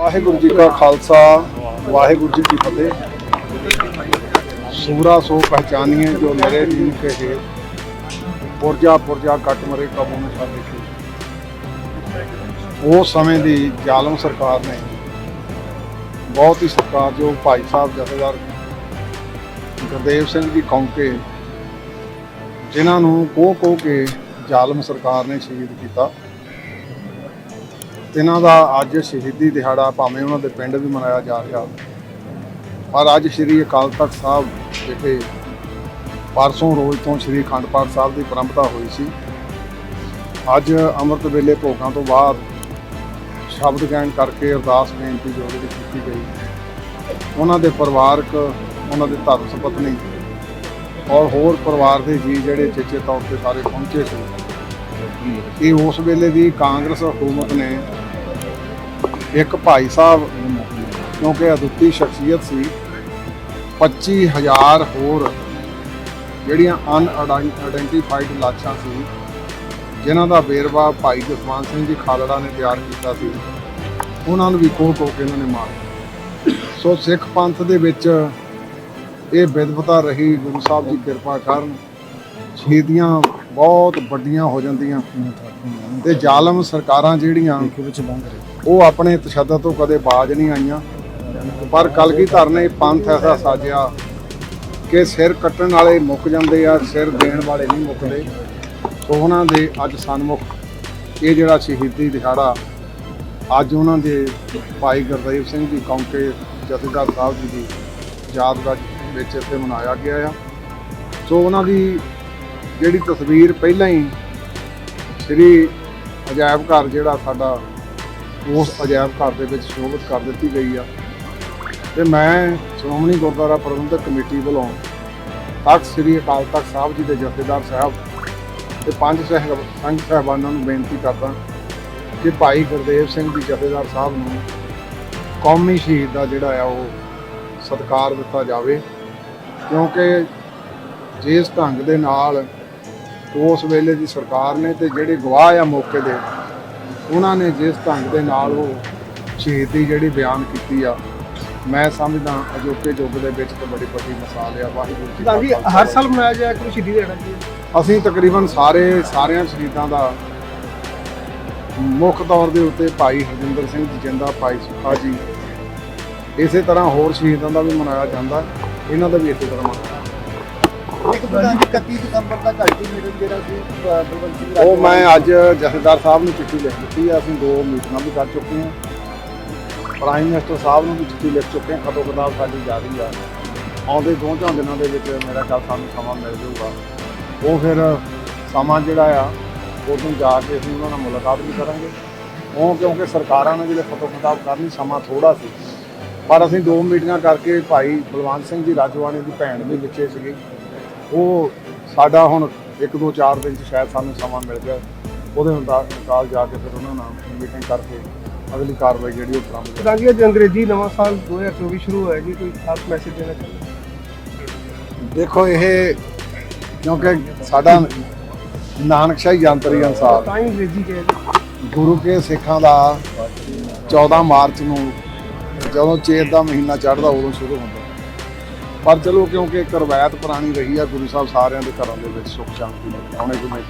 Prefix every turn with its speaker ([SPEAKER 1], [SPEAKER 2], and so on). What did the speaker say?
[SPEAKER 1] ਵਾਹਿਗੁਰੂ ਜੀ ਕਾ ਖਾਲਸਾ, ਵਾਹਿਗੁਰੂ ਜੀ ਕੀ ਫਤਿਹ। ਸੂਰਾ ਸੋ ਪਹਿਚਾਨੀਏ ਜੋ ਮੇਰੇ ਦੀਨ ਕੇ ਹੈ। ਪੁਰਜਾ ਪੁਰਜਾ ਕੱਟ ਮਰੇ ਕਾਬੂ ਨੇ ਸਾਡੇ ਕੀ। ਉਸ ਸਮੇਂ ਦੀ ਜ਼ਾਲਮ ਸਰਕਾਰ ਨੇ, ਬਹੁਤ ਹੀ ਸਤਿਕਾਰਯੋਗ ਭਾਈ ਸਾਹਿਬ ਜਥੇਦਾਰ ਗੁਰਦੇਵ ਸਿੰਘ ਜੀ ਕੌਂਕੇ ਜਿਨ੍ਹਾਂ ਨੂੰ ਕੋਹ ਕੋਹ ਕੇ ਜ਼ਾਲਮ ਸਰਕਾਰ ਨੇ ਸ਼ਹੀਦ ਕੀਤਾ। ਇਹਨਾਂ ਦਾ ਅੱਜ ਸ਼ਹੀਦੀ ਦਿਹਾੜਾ ਭਾਵੇਂ ਉਹਨਾਂ ਦੇ ਪਿੰਡ ਵੀ ਮਨਾਇਆ ਜਾ ਰਿਹਾ। ਪਰ ਅੱਜ ਸ੍ਰੀ ਅਕਾਲ ਤਖਤ ਸਾਹਿਬ ਵਿਖੇ ਪਰਸੋਂ ਰੋਜ਼ ਤੋਂ ਸ੍ਰੀ ਅਖੰਡ ਪਾਠ ਸਾਹਿਬ ਦੀ ਪਰੰਪਰਾ ਹੋਈ ਸੀ। ਅੱਜ ਅੰਮ੍ਰਿਤ ਵੇਲੇ ਭੋਗਾਂ ਤੋਂ ਬਾਅਦ ਸ਼ਬਦ ਗਾਇਨ ਕਰਕੇ ਅਰਦਾਸ ਬੇਨਤੀ ਜੋ ਜਿਹੜੀ ਕੀਤੀ ਗਈ। ਉਹਨਾਂ ਦੇ ਪਰਿਵਾਰਕ, ਉਹਨਾਂ ਦੇ ਧਰਮ ਸੁਪਤਨੀ ਔਰ ਹੋਰ ਪਰਿਵਾਰ ਦੇ ਜੀ ਜਿਹੜੇ ਚੇਚੇ ਤੌਰ ਤੇ ਸਾਰੇ ਪਹੁੰਚੇ ਸੀ। ਇਹ ਉਸ ਵੇਲੇ ਦੀ ਕਾਂਗਰਸ ਹਕੂਮਤ ਨੇ ਇੱਕ ਭਾਈ ਸਾਹਿਬ ਕਿਉਂਕਿ ਅਦੁੱਤੀ ਸ਼ਖਸੀਅਤ ਸੀ 25000 ਹੋਰ ਜਿਹੜੀਆਂ ਅਨ ਆਇਡੈਂਟੀਫਾਈਡ ਲਾਸ਼ਾਂ ਸੀ, ਜਿਨ੍ਹਾਂ ਦਾ ਵੇਰਵਾ ਭਾਈ ਜਸਵੰਤ ਸਿੰਘ ਜੀ ਖਾਲੜਾ ਨੇ ਤਿਆਰ ਕੀਤਾ ਸੀ, ਉਹਨਾਂ ਨੂੰ ਵੀ ਕੋਹ ਕੋਹ ਕੇ ਇਹਨਾਂ ਨੇ ਮਾਰਿਆ ਸੋ ਸਿੱਖ ਪੰਥ ਦੇ ਵਿੱਚ ਇਹ ਵਿਦਵਤਾ ਰਹੀ ਗੁਰੂ ਸਾਹਿਬ ਦੀ ਕਿਰਪਾ ਕਰਨ ਸ਼ਹੀਦੀਆਂ ਬਹੁਤ ਵੱਡੀਆਂ ਹੋ ਜਾਂਦੀਆਂ। ਤੇ ਜ਼ਾਲਮ ਸਰਕਾਰਾਂ ਜਿਹੜੀਆਂ ਉਹ ਆਪਣੇ ਤਸ਼ੱਦਦ ਤੋਂ ਕਦੇ ਬਾਜ ਨਹੀਂ ਆਈਆਂ। ਪਰ ਕਲਗੀਧਰ ਨੇ ਪੰਥ ਐਸਾ ਸਾਜਿਆ ਕਿ ਸਿਰ ਕੱਟਣ ਵਾਲੇ ਮੁੱਕ ਜਾਂਦੇ ਆ ਸਿਰ ਦੇਣ ਵਾਲੇ ਨਹੀਂ ਮੁੱਕਦੇ। ਸੋ ਉਹਨਾਂ ਦੇ ਅੱਜ ਸਨਮੁਖ ਇਹ ਜਿਹੜਾ ਸ਼ਹੀਦੀ ਦਿਹਾੜਾ ਅੱਜ ਉਹਨਾਂ ਦੇ ਭਾਈ ਗੁਰਦੇਵ ਸਿੰਘ ਜੀ ਕੌਂਕੇ ਜਥੇਦਾਰ ਸਾਹਿਬ ਜੀ ਦੀ ਯਾਦਗਾਰ ਵਿੱਚ ਇੱਥੇ ਮਨਾਇਆ ਗਿਆ ਆ। ਸੋ ਉਹਨਾਂ ਦੀ ਜਿਹੜੀ ਤਸਵੀਰ ਪਹਿਲਾਂ ਹੀ ਸ੍ਰੀ ਅਜਾਇਬ ਘਰ ਜਿਹੜਾ ਸਾਡਾ, ਉਸ ਅਜਾਇਬ ਘਰ ਦੇ ਵਿੱਚ ਸ਼ੋਭਿਤ ਕਰ ਦਿੱਤੀ ਗਈ ਆ। ਤੇ ਮੈਂ ਸ਼੍ਰੋਮਣੀ ਗੁਰਦੁਆਰਾ ਪ੍ਰਬੰਧਕ ਕਮੇਟੀ ਵੱਲੋਂ ਤਖਤ ਸ੍ਰੀ ਅਕਾਲ ਤਖਤ ਸਾਹਿਬ ਜੀ ਦੇ ਜਥੇਦਾਰ ਸਾਹਿਬ ਤੇ ਪੰਜ ਸਹਿਬ ਸੰਘ ਸਾਹਿਬਾਨਾਂ ਨੂੰ ਬੇਨਤੀ ਕਰਦਾ ਕਿ ਭਾਈ ਗੁਰਦੇਵ ਸਿੰਘ ਜੀ ਜਥੇਦਾਰ ਸਾਹਿਬ ਨੂੰ ਕੌਮੀ ਸ਼ਹੀਦ ਦਾ ਜਿਹੜਾ ਆ ਉਹ ਸਤਿਕਾਰ ਦਿੱਤਾ ਜਾਵੇ। ਕਿਉਂਕਿ ਜਿਸ ਢੰਗ ਦੇ ਨਾਲ ਉਸ ਵੇਲੇ ਦੀ ਸਰਕਾਰ ਨੇ ਤੇ ਜਿਹੜੇ ਗਵਾਹ ਆ ਮੌਕੇ ਦੇ ਉਹਨਾਂ ਨੇ ਜਿਸ ਢੰਗ ਦੇ ਨਾਲ ਉਹ ਸ਼ਹੀਦੀ ਜਿਹੜੀ ਬਿਆਨ ਕੀਤੀ ਆ ਮੈਂ ਸਮਝਦਾ ਅਜੋਕੇ ਯੁੱਗ ਦੇ ਵਿੱਚ ਤੇ ਬੜੀ ਵੱਡੀ ਮਿਸਾਲ ਆ ਵਾਹਿਗੁਰੂ ਜੀ
[SPEAKER 2] ਤਾਂ ਜੀ। ਹਰ ਸਾਲ ਮਨਾਇਆ ਜਾਇਆ ਕਿ ਸ਼ਹੀਦੀ ਦਿਹਾੜਾ ਜੀ
[SPEAKER 1] ਅਸੀਂ ਤਕਰੀਬਨ ਸਾਰੇ ਸਾਰਿਆਂ ਸ਼ਹੀਦਾਂ ਦਾ ਮੁੱਖ ਤੌਰ ਦੇ ਉੱਤੇ ਭਾਈ ਹਰਜਿੰਦਰ ਸਿੰਘ ਜੀ ਜਿੰਦਾ ਭਾਈ ਸੁਖਾ ਜੀ ਇਸੇ ਤਰ੍ਹਾਂ ਹੋਰ ਸ਼ਹੀਦਾਂ ਦਾ ਵੀ ਮਨਾਇਆ ਜਾਂਦਾ ਇਹਨਾਂ ਦਾ ਵੀ ਇਸੇ ਤਰ੍ਹਾਂ ਮਨਾਇਆ
[SPEAKER 2] ਇੱਕ ਪ੍ਰਧਾਨ ਜੀ 31 ਦਸੰਬਰ ਦਾ ਘਾਟੀ ਮੀਟਿੰਗ ਜਿਹੜਾ ਸੀ ਅ, ਬਲਵੰਤ ਸਿੰਘ
[SPEAKER 1] ਉਹ ਮੈਂ ਅੱਜ ਜਥੇਦਾਰ ਸਾਹਿਬ ਨੂੰ ਚਿੱਠੀ ਲਿਖ ਦਿੱਤੀ ਆ ਅਸੀਂ ਦੋ ਮੀਟਿੰਗਾਂ ਵੀ ਕਰ ਚੁੱਕੇ ਹਾਂ। ਪ੍ਰਾਈਮ ਮਿਨਿਸਟਰ ਸਾਹਿਬ ਨੂੰ ਵੀ ਚਿੱਠੀ ਲਿਖ ਚੁੱਕੇ ਹਾਂ ਖਤੋ ਕਿਤਾਬ ਸਾਡੀ ਜਾਰੀ ਆ। ਆਉਂਦੇ ਦੋ ਚਾਰ ਦਿਨਾਂ ਦੇ ਵਿੱਚ ਮੇਰਾ ਕੱਲ ਸਾਨੂੰ ਸਮਾਂ ਮਿਲ ਜਾਊਗਾ। ਉਹ ਫਿਰ ਸਮਾਂ ਜਿਹੜਾ ਆ ਉਦੋਂ ਜਾ ਕੇ ਅਸੀਂ ਉਹਨਾਂ ਨਾਲ ਮੁਲਾਕਾਤ ਵੀ ਕਰਾਂਗੇ। ਉਹ ਕਿਉਂਕਿ ਸਰਕਾਰਾਂ ਨੇ ਜਿਹੜੇ ਖਤੋ ਕਿਤਾਬ ਕਰਨੀ ਸਮਾਂ ਥੋੜਾ ਸੀ। ਪਰ ਅਸੀਂ ਦੋ ਮੀਟਿੰਗਾਂ ਕਰਕੇ ਭਾਈ ਬਲਵੰਤ ਸਿੰਘ ਜੀ ਰਾਜਵਾਨੀ ਦੀ ਭੈਣ ਵੀ ਵਿੱਚੇ ਸੀਗੀ। ਉਹ ਸਾਡਾ ਹੁਣ ਇੱਕ ਦੋ ਚਾਰ ਦਿਨ ਚ ਸ਼ਾਇਦ ਸਾਨੂੰ ਸਮਾਂ ਮਿਲ ਗਿਆ। ਉਹਦੇ ਮੁਤਾਬਕ ਜਾ ਕੇ ਫਿਰ ਉਹਨਾਂ ਨਾਲ ਮੀਟਿੰਗ ਕਰਕੇ ਅਗਲੀ ਕਾਰਵਾਈ ਜਿਹੜੀ ਉਹ ਕਰਾਂਗੇ।
[SPEAKER 2] ਪ੍ਰਧਾਨ ਜੀ ਅੰਗਰੇਜ਼ੀ ਨਵਾਂ ਸਾਲ 2024 ਸ਼ੁਰੂ ਹੋਇਆ ਜੀ ਕੋਈ ਖਾਸ ਮੈਸੇਜ ਦੇਣਾ ਚਾਹੁੰਦੇ
[SPEAKER 1] ਦੇਖੋ ਇਹ ਕਿਉਂਕਿ ਸਾਡਾ ਨਾਨਕਸ਼ਾਹੀ ਜੰਤਰੀ ਅਨਸਾਰ
[SPEAKER 2] ਤਾਂ ਅੰਗਰੇਜ਼ੀ ਕਹੇ ਜੀ
[SPEAKER 1] ਗੁਰੂ ਕੇ ਸਿੱਖਾਂ ਦਾ 14 ਮਾਰਚ ਨੂੰ ਜਦੋਂ ਚੇਤ ਦਾ ਮਹੀਨਾ ਚੜ੍ਹਦਾ ਉਦੋਂ ਸ਼ੁਰੂ ਹੁੰਦਾ। ਪਰ ਚਲੋ ਕਿਉਂਕਿ ਇੱਕ ਰਵਾਇਤ ਪੁਰਾਣੀ ਰਹੀ ਆ, ਗੁਰੂ ਸਾਹਿਬ ਸਾਰਿਆਂ ਦੇ ਘਰਾਂ ਦੇ ਵਿੱਚ ਸੁੱਖ ਸ਼ਾਂਤੀ ਆਉਣੇ ਗੁਨੇ